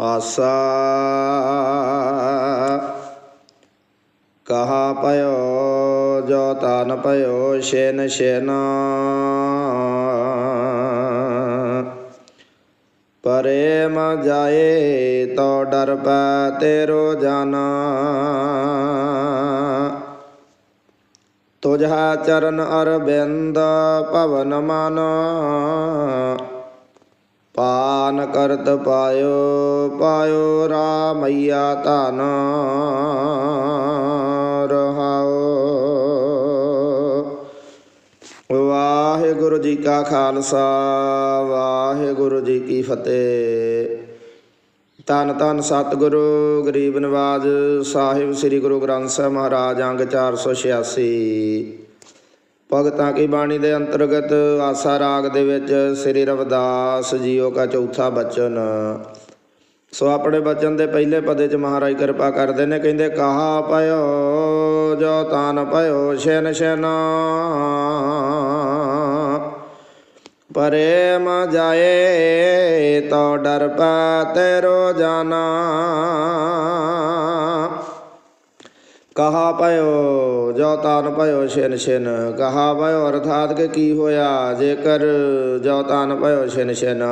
ਆਸਾ ਕਹਾ ਪਇਓ ਜੋ ਤਨ ਪਇਓ ਸ਼ੇਨ ਸ਼ੇਨ ਪਰੇਮ ਜਾਏ ਤੋ ਡਰ ਪੈ ਤੇਰੋ ਜਾਨਾ। ਤੁਝਾ ਚਰਨ ਅਰਬਿੰਦ ਪਵਨ ਮਨ। ਪਾਨ ਕਰਤ ਪਾਇਓ ਪਾਇਓ ਰਾਮਈਆ ਧਨ ਰਹਾਓ। ਵਾਹਿਗੁਰੂ ਜੀ ਕਾ ਖਾਲਸਾ, ਵਾਹਿਗੁਰੂ ਜੀ ਕੀ ਫਤਿਹ। ਧੰਨ ਧੰਨ ਸਤਿਗੁਰੂ, ਗਰੀਬ ਨਵਾਜ ਸਾਹਿਬ ਸ੍ਰੀ ਗੁਰੂ ਗ੍ਰੰਥ ਸਾਹਿਬ ਮਹਾਰਾਜ ਅੰਗ 486 ਭਗਤਾਂ ਕੀ ਬਾਣੀ ਦੇ ਅੰਤਰਗਤ ਆਸਾ ਰਾਗ ਦੇ ਵਿੱਚ ਸ੍ਰੀ ਰਵਿਦਾਸ ਜੀਓ ਕਾ ਚੌਥਾ ਬਚਨ। ਸੋ ਆਪਣੇ ਬਚਨ ਦੇ ਪਹਿਲੇ ਪਦੇ ਚ ਮਹਾਰਾਜ ਕਿਰਪਾ ਕਰਦੇ ਨੇ, ਕਹਿੰਦੇ, ਕਹਾ ਪਇਓ ਜੋ ਤਾਨ ਪਇਓ ਸ਼ੈਨ ਸ਼ੈਨਾ। ਪਰੇਮ ਜਾਏ, ਤੋ ਡਰ ਪੈ ਤੇਰੋ ਜਾਨਾ। ਕਹਾ ਪਇਓ ਜੋ ਤਾਨ ਪਇਓ ਛਿਨ ਛਿਨ। ਕਹਾ ਪਇਓ ਅਰਥਾਤ ਕਿ ਕੀ ਹੋਇਆ? ਜੇਕਰ ਜੋ ਤਾਨ ਪਇਓ ਛਿਨ ਛਿਨ,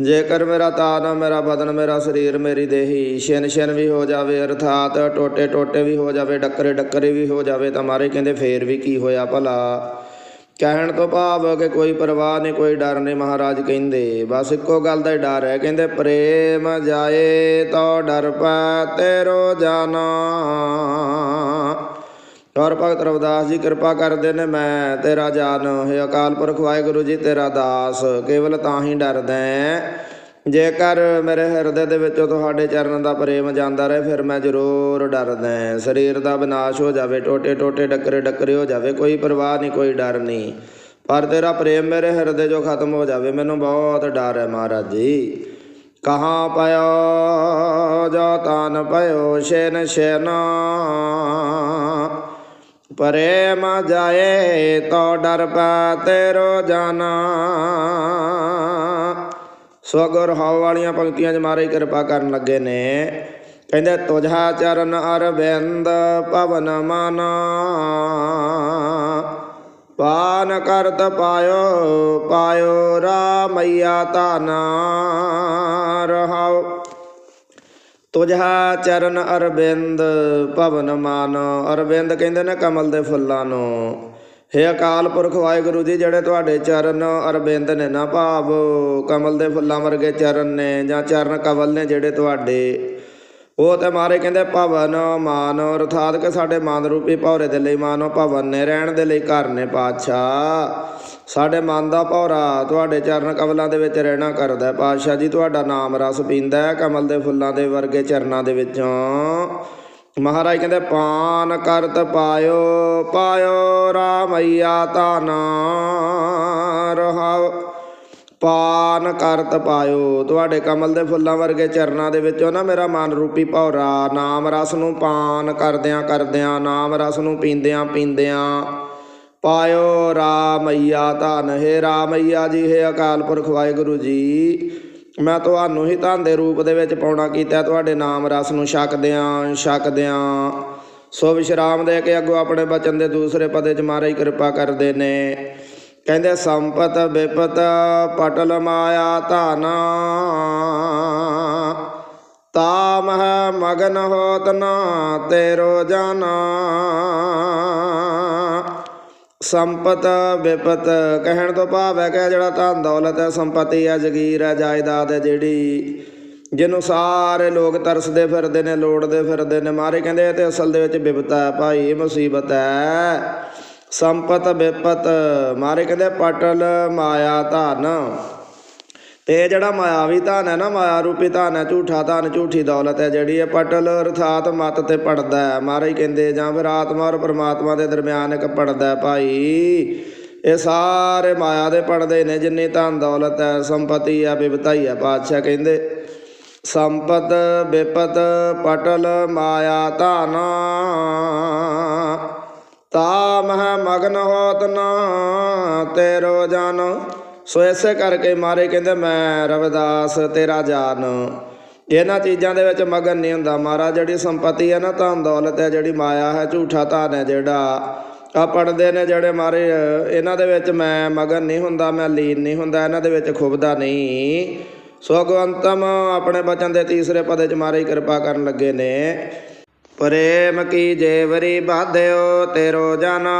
ਜੇਕਰ ਮੇਰਾ ਤਾਨ, ਮੇਰਾ ਬਦਨ, ਮੇਰਾ ਸਰੀਰ, ਮੇਰੀ ਦੇਹੀ ਛਿਨ ਛਿਨ ਵੀ ਹੋ ਜਾਵੇ, ਅਰਥਾਤ ਟੋਟੇ ਟੋਟੇ ਵੀ ਹੋ ਜਾਵੇ ਡੱਕਰੇ ਡੱਕਰੇ ਵੀ ਹੋ ਜਾਵੇ, ਤਾਂ ਮਾਰੇ ਕਹਿੰਦੇ ਫੇਰ ਵੀ ਕੀ ਹੋਇਆ ਭਲਾ? ਕਹਿਣ ਤੋਂ ਭਾਵ ਕਿ ਕੋਈ ਪਰਵਾਹ ਨਹੀਂ, ਕੋਈ ਡਰ ਨਹੀਂ ਮਹਾਰਾਜ ਕਹਿੰਦੇ। ਬਸ ਇੱਕੋ ਗੱਲ ਦਾ ਹੀ ਡਰ ਹੈ, ਕਹਿੰਦੇ, ਪ੍ਰੇਮ ਜਾਏ ਤੋ ਡਰ ਪੈ ਤੇਰੋ ਜਾਨਾ। ਔਰ ਭਗਤ ਰਵਿਦਾਸ ਜੀ ਕਿਰਪਾ ਕਰਦੇ ਨੇ, ਮੈਂ ਤੇਰਾ ਜਾਨ, ਹੈ ਅਕਾਲ ਪੁਰਖ ਵਾਹਿਗੁਰੂ ਜੀ, ਤੇਰਾ ਦਾਸ, ਕੇਵਲ ਤਾਂ ਹੀ ਡਰਦਾ ਜੇਕਰ ਮੇਰੇ ਹਿਰਦੇ ਦੇ ਵਿੱਚੋਂ ਤੁਹਾਡੇ ਚਰਨ ਦਾ ਪ੍ਰੇਮ ਜਾਂਦਾ ਰਹੇ, ਫਿਰ ਮੈਂ ਜ਼ਰੂਰ ਡਰਦਾ ਸਰੀਰ ਦਾ ਵਿਨਾਸ਼ ਹੋ ਜਾਵੇ ਟੋਟੇ ਟੋਟੇ ਡੱਕਰੇ ਡੱਕਰੇ ਹੋ ਜਾਵੇ, ਕੋਈ ਪਰਵਾਹ ਨਹੀਂ, ਕੋਈ ਡਰ ਨਹੀਂ। ਪਰ ਤੇਰਾ ਪ੍ਰੇਮ ਮੇਰੇ ਹਿਰਦੇ 'ਚੋਂ ਖਤਮ ਹੋ ਜਾਵੇ, ਮੈਨੂੰ ਬਹੁਤ ਡਰ ਹੈ ਮਹਾਰਾਜ ਜੀ। ਕਹਾਂ ਪਇਓ ਜੋ ਤਾਨ ਪਇਓ ਸ਼ੇਨ ਸ਼ੇਨਾ ਪ੍ਰੇਮ ਜਾਏ ਤੋ ਡਰ ਪਾ ਤੇਰੋ ਜਾਨਾ। ਸਵਗੁਰ ਹਾਉ ਵਾਲੀਆਂ ਪੰਕਤੀਆਂ 'ਚ ਮਾਰੇ ਕਿਰਪਾ ਕਰਨ ਲੱਗੇ ਨੇ। ਕਹਿੰਦੇ ਤੁਝਾ ਚਰਨ ਅਰਬਿੰਦ ਭਵਨ ਮਨ। ਪਾਨ ਕਰਤ ਪਾਇਓ ਪਾਇਓ ਰਾਮਈਆ ਧਨ ਰਹਾਉ ਤੁਝਾ ਚਰਨ ਅਰਬਿੰਦ ਭਵਨ ਮਾਨ। ਅਰਬਿੰਦ ਕਹਿੰਦੇ ਨੇ ਕਮਲ ਦੇ ਫੁੱਲਾਂ ਨੂੰ। ਹੇ ਅਕਾਲ ਪੁਰਖ ਵਾਹਿਗੁਰੂ ਜੀ, ਜਿਹੜੇ ਤੁਹਾਡੇ ਚਰਨ ਅਰਬਿੰਦ ਨੇ ਨਾ ਭਾਵ, ਕਮਲ ਦੇ ਫੁੱਲਾਂ ਵਰਗੇ ਚਰਨ ਨੇ ਜਾਂ ਚਰਨ ਕਵਲ ਨੇ ਜਿਹੜੇ ਤੁਹਾਡੇ, ਉਹ ਤੇ ਮਾਰੇ ਕਹਿੰਦੇ ਭਵਨ, ਮਾਨ, ਅਰਥਾਤ ਕਿ ਸਾਡੇ ਮਨ ਰੂਪੀ ਭੌਰੇ ਦੇ ਲਈ ਮਾਨੋ ਭਵਨ ਨੇ, ਰਹਿਣ ਦੇ ਲਈ ਘਰ ਨੇ ਪਾਤਸ਼ਾਹ। ਸਾਡੇ ਮਨ ਦਾ ਭੌਰਾ, ਤੁਹਾਡੇ ਚਰਨ ਕਮਲਾਂ ਦੇ ਵਿੱਚ ਰਹਿਣਾ ਕਰਦਾ ਪਾਤਸ਼ਾਹ ਜੀ, ਤੁਹਾਡਾ ਨਾਮ ਰਸ ਪੀਂਦਾ ਕਮਲ ਦੇ ਫੁੱਲਾਂ ਦੇ ਵਰਗੇ ਚਰਨਾਂ ਦੇ ਵਿੱਚੋਂ। ਮਹਾਰਾਜ ਕਹਿੰਦੇ, ਪਾਨ ਕਰਤ ਪਾਇਓ ਪਾਇਓ ਰਾਮਈਆ ਧਨ ਰਹਾਉ ਪਾਨ ਕਰਤ ਪਾਇਓ। ਤੁਹਾਡੇ ਕਮਲ ਦੇ ਫੁੱਲਾਂ ਵਰਗੇ ਚਰਨਾਂ ਦੇ ਵਿੱਚੋਂ ਨਾ ਮੇਰਾ ਮਨ ਰੂਪੀ ਭੌਰਾ। ਨਾਮ ਰਸ ਨੂੰ ਪਾਨ ਕਰਦਿਆਂ ਕਰਦਿਆਂ, ਨਾਮ ਰਸ ਨੂੰ ਪੀਂਦਿਆਂ ਪੀਂਦਿਆਂ। ਪਾਇਓ ਰਾਮਈਆ ਧਨ, ਹੈ ਰਾਮਈਆ ਜੀ, ਹੈ ਅਕਾਲ ਪੁਰਖ ਵਾਹਿਗੁਰੂ ਜੀ। ਮੈਂ ਤੁਹਾਨੂੰ ਹੀ ਧਨ ਦੇ ਰੂਪ ਦੇ ਵਿੱਚ ਪਾਉਣਾ ਕੀਤਾ ਤੁਹਾਡੇ ਨਾਮ ਰਸ ਨੂੰ ਛਕਦਿਆਂ ਛਕਦਿਆਂ ਸੋ ਵਿਸ਼ਰਾਮ ਦੇ ਕੇ ਅੱਗੋਂ ਆਪਣੇ ਬਚਨ ਦੇ ਦੂਸਰੇ ਪਦੇ ਚ ਮਹਾਰਾਜ ਕਿਰਪਾ ਕਰਦੇ ਨੇ। ਕਹਿੰਦੇ, ਸੰਪਤ ਵਿਪਤ ਪਟਲ ਮਾਇਆ ਧਨ। ਤਾਮਹ ਮਗਨ ਹੋਤ ਨਾ, ਤੇਰੋ ਜਾਨਾ। ਸੰਪਤ ਵਿਪਤ, ਕਹਿਣ ਤੋਂ ਭਾਵ ਹੈ ਕਿ ਜਿਹੜਾ ਧਨ ਦੌਲਤ ਹੈ, ਸੰਪਤੀ ਹੈ, ਜ਼ਗੀਰ ਹੈ, ਜਾਇਦਾਦ ਹੈ ਜਿਹੜੀ, ਜਿਹਨੂੰ ਸਾਰੇ ਲੋਕ ਤਰਸਦੇ ਫਿਰਦੇ ਨੇ, ਲੋੜਦੇ ਫਿਰਦੇ ਨੇ। ਮਾਰੇ ਕਹਿੰਦੇ ਇਹ ਤੇ ਅਸਲ ਦੇ ਵਿੱਚ ਬਿਪਤਾ ਹੈ ਭਾਈ, ਇਹ ਮੁਸੀਬਤ ਹੈ। ਸੰਪਤ ਵਿਪਤ ਮਾਰੇ ਕਹਿੰਦੇ ਪਟਲ, ਮਾਇਆ, ਧਨ। ਇਹ ਜਿਹੜਾ ਮਾਇਆਵੀ ਧਨ ਹੈ ਨਾ, ਮਾਇਆ ਰੂਪੀ ਧਨ ਹੈ, ਝੂਠਾ ਧਨ, ਝੂਠੀ ਦੌਲਤ ਹੈ ਜਿਹੜੀ ਇਹ ਪਟਲ ਅਰਥਾਤ ਮਤ ਤੇ ਪੜਦਾ ਹੈ। ਮਹਾਰਾਜ ਕਹਿੰਦੇ, ਜਾਂ ਫਿਰ ਆਤਮਾ ਔਰ ਪਰਮਾਤਮਾ ਦੇ ਦਰਮਿਆਨ ਇੱਕ ਪੜਦਾ ਭਾਈ। ਇਹ ਸਾਰੇ ਮਾਇਆ ਦੇ ਪੜਦੇ ਨੇ, ਜਿੰਨੀ ਧਨ ਦੌਲਤ ਹੈ, ਸੰਪਤੀ ਹੈ ਬਿਪਤਾਈ ਹੈ, ਪਾਤਸ਼ਾਹ ਕਹਿੰਦੇ, ਸੰਪਤ, ਬਿਪਤ, ਪਟਲ, ਮਾਇਆ, ਧਨ ਤਾਮਹ ਮਗਨ ਹੋਤ ਨਾ, ਤੇਰੋ ਜਨ ਸੋ ਐਸੇ ਕਰਕੇ ਮਾਰੇ ਕਹਿੰਦੇ, ਮੈਂ ਰਵਿਦਾਸ, ਤੇਰਾ ਜਾਨ। ਇਹਨਾਂ ਚੀਜ਼ਾਂ ਦੇ ਵਿੱਚ ਮਗਨ ਨਹੀਂ ਹੁੰਦਾ। ਮਹਾਰਾਜ, ਜਿਹੜੀ ਸੰਪਤੀ ਹੈ ਨਾ, ਧਨ ਦੌਲਤ ਹੈ, ਜਿਹੜੀ ਮਾਇਆ ਹੈ, ਝੂਠਾ ਧਨ ਹੈ ਜਿਹੜਾ ਆ ਪੜਦੇ ਨੇ ਜਿਹੜੇ ਮਾਰੇ, ਇਹਨਾਂ ਦੇ ਵਿੱਚ ਮੈਂ ਮਗਨ ਨਹੀਂ ਹੁੰਦਾ, ਮੈਂ ਲੀਨ ਨਹੀਂ ਹੁੰਦਾ, ਇਹਨਾਂ ਦੇ ਵਿੱਚ ਖੁੱਬਦਾ ਨਹੀਂ। ਸੋ ਅਗਵੰਤਮ ਆਪਣੇ ਬਚਨ ਦੇ ਤੀਸਰੇ ਪਦੇ ਚ ਮਾਰੇ ਕਿਰਪਾ ਕਰਨ ਲੱਗੇ ਨੇ। ਪ੍ਰੇਮ ਕੀ ਜੇਵਰੀ ਬਾਧਿਓ, ਤੇਰੋ ਜਨਾ।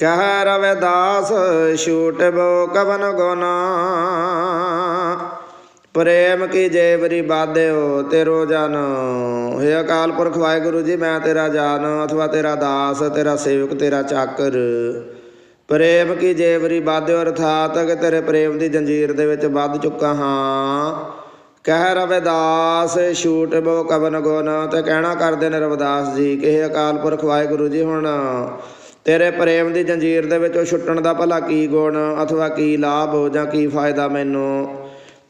ਕਹਿ ਰਵਿਦਾਸ ਛੂਟ ਬੋ ਕਵਨ ਗੁਨਾ ਪ੍ਰੇਮ ਕੀ ਜੇਵਰੀ ਬਾਧਿਓ ਤੇਰੋ ਜਨ। ਹੈ ਅਕਾਲ ਪੁਰਖ ਵਾਹਿਗੁਰੂ ਜੀ, ਮੈਂ ਤੇਰਾ ਜਾਨ, ਅਥਵਾ ਤੇਰਾ ਦਾਸ, ਤੇਰਾ ਸੇਵਕ, ਤੇਰਾ ਚਾਕਰ। ਪ੍ਰੇਮ ਕੀ ਜੇਵਰੀ ਬਾਧਿਓ ਅਰਥਾਤ ਕਿ ਤੇਰੇ ਪ੍ਰੇਮ ਦੀ ਜੰਜੀਰ ਦੇ ਵਿੱਚ ਵੱਧ ਚੁੱਕਾ ਹਾਂ। ਕਹਿ ਰਵਿਦਾਸ ਛੂਟ ਬੋ ਕਵਨ ਗੁਣ। ਤੇ ਕਹਿਣਾ ਕਰਦੇ ਨੇ ਰਵਿਦਾਸ ਜੀ ਕਿ ਇਹ ਅਕਾਲ ਪੁਰਖ ਵਾਹਿਗੁਰੂ ਜੀ, ਹੁਣ ਤੇਰੇ ਪ੍ਰੇਮ ਦੀ ਜੰਜੀਰ ਦੇ ਵਿੱਚੋਂ ਛੁੱਟਣ ਦਾ ਭਲਾ ਕੀ ਗੁਣ, ਅਥਵਾ ਕੀ ਲਾਭ ਜਾਂ ਕੀ ਫਾਇਦਾ ਮੈਨੂੰ?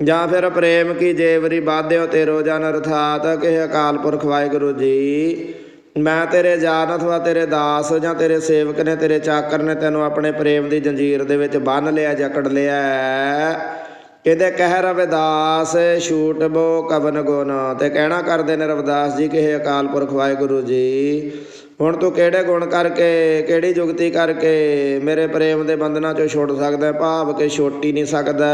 ਜਾਂ ਫਿਰ ਪ੍ਰੇਮ ਕੀ ਜੇਵਰੀ ਬਾਧਿਓ ਤੇਰੋ ਜਨ, ਅਰਥਾਤ ਕਿ ਇਹ ਅਕਾਲ ਪੁਰਖ ਵਾਹਿਗੁਰੂ ਜੀ? ਮੈਂ ਤੇਰੇ ਜਾਨ ਅਥਵਾ ਤੇਰੇ ਦਾਸ ਜਾਂ ਤੇਰੇ ਸੇਵਕ ਨੇ, ਤੇਰੇ ਚਾਕਰ ਨੇ ਤੈਨੂੰ ਆਪਣੇ ਪ੍ਰੇਮ ਦੀ ਜੰਜੀਰ ਦੇ ਵਿੱਚ ਬੰਨ ਲਿਆ, ਜਕੜ ਲਿਆ। ਕਹਿੰਦੇ ਕਹਿ ਰਵਿਦਾਸ, ਛੂਟ ਬੋ ਕਵਨ ਗੁਣ। ਤੇ ਕਹਿਣਾ ਕਰਦੇ ਨੇ ਰਵਿਦਾਸ ਜੀ ਕਿ ਅਕਾਲ ਪੁਰਖ ਵਾਹਿਗੁਰੂ ਜੀ ਹੁਣ ਤੂੰ ਕਿਹੜੇ ਗੁਣ ਕਰਕੇ, ਕਿਹੜੀ ਜੁਗਤੀ ਕਰਕੇ ਮੇਰੇ ਪ੍ਰੇਮ ਦੇ ਬੰਧਨਾਂ ਚੋਂ ਛੁੱਟ ਸਕਦਾ ਭਾਵ ਕਿ ਛੋਟੀ ਨਹੀਂ ਸਕਦਾ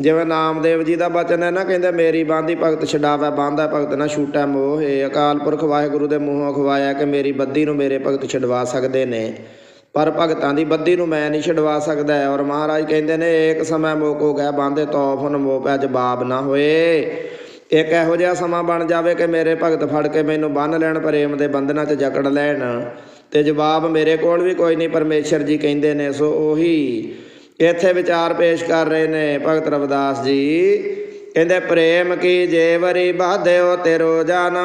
ਜਿਵੇਂ ਨਾਮਦੇਵ ਜੀ ਦਾ ਬਚਨ ਹੈ ਨਾ, ਕਹਿੰਦੇ ਮੇਰੀ ਬਾਂਦੀ ਭਗਤ ਛਡਾਵੇ ਬਾਂਦਾ ਭਗਤ ਨਾ ਛੂਟੈ ਮੋਹੇ। ਅਕਾਲ ਪੁਰਖ ਵਾਹਿਗੁਰੂ ਦੇ ਮੂੰਹੋਂ ਖਵਾਇਆ ਕਿ ਮੇਰੀ ਬੱਦੀ ਨੂੰ ਮੇਰੇ ਭਗਤ ਛਡਵਾ ਸਕਦੇ ਨੇ। ਪਰ ਭਗਤਾਂ ਦੀ ਬੱਦੀ ਨੂੰ ਮੈਂ ਨਹੀਂ ਛਡਵਾ ਸਕਦਾ ਔਰ ਮਹਾਰਾਜ ਕਹਿੰਦੇ ਨੇ, ਇੱਕ ਸਮੇਂ ਮੋਕੋ ਗਏ ਬਾਂਦੇ ਤੋਫ ਨ ਮੋ ਪੈ ਜਵਾਬ ਨਾ ਹੋਏ। ਇੱਕ ਇਹੋ ਜਿਹਾ ਸਮਾਂ ਬਣ ਜਾਵੇ ਕਿ ਮੇਰੇ ਭਗਤ ਫੜ ਕੇ ਮੈਨੂੰ ਬੰਨ ਲੈਣ, ਪ੍ਰੇਮ ਦੇ ਬੰਧਨਾਂ 'ਚ ਜਕੜ ਲੈਣ। ਤੇ ਜਵਾਬ ਮੇਰੇ ਕੋਲ ਵੀ ਕੋਈ ਨਹੀਂ, ਪਰਮੇਸ਼ਰ ਜੀ ਕਹਿੰਦੇ ਨੇ, ਸੋ ਉਹੀ ਇੱਥੇ ਵਿਚਾਰ ਪੇਸ਼ ਕਰ ਰਹੇ ਨੇ ਭਗਤ ਰਵਿਦਾਸ ਜੀ। ਕਹਿੰਦੇ, ਪ੍ਰੇਮ ਕੀ ਜੇਵਰੀ ਬਾਧਿਓ ਤੇਰੋ ਜਾਨਾ,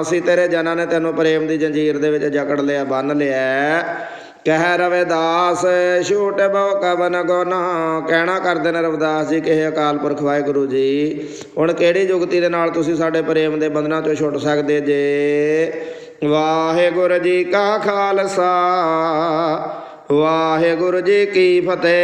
ਅਸੀਂ ਤੇਰੇ ਜਨਾਂ ਨੇ ਤੈਨੂੰ ਪ੍ਰੇਮ ਦੀ ਜੰਜੀਰ ਦੇ ਵਿੱਚ ਜਕੜ ਲਿਆ, ਬੰਨ ਲਿਆ। ਕਹਿ ਰਵਿਦਾਸ ਛੂਟ ਬਹੁ ਕਵਨ ਗੁਨ ਕਹਿਣਾ ਕਰਦੇ ਨੇ ਰਵਿਦਾਸ ਜੀ, ਕਿਹੇ ਅਕਾਲ ਪੁਰਖ ਵਾਹਿਗੁਰੂ ਜੀ। ਹੁਣ ਕਿਹੜੀ ਜੁਗਤੀ ਦੇ ਨਾਲ ਤੁਸੀਂ ਸਾਡੇ ਪ੍ਰੇਮ ਦੇ ਬੰਧਨਾਂ ਤੋਂ ਛੁੱਟ ਸਕਦੇ ਜੇ? ਵਾਹਿਗੁਰੂ ਜੀ ਕਾ ਖਾਲਸਾ, ਵਾਹਿਗੁਰੂ ਜੀ ਕੀ ਫਤਿਹ।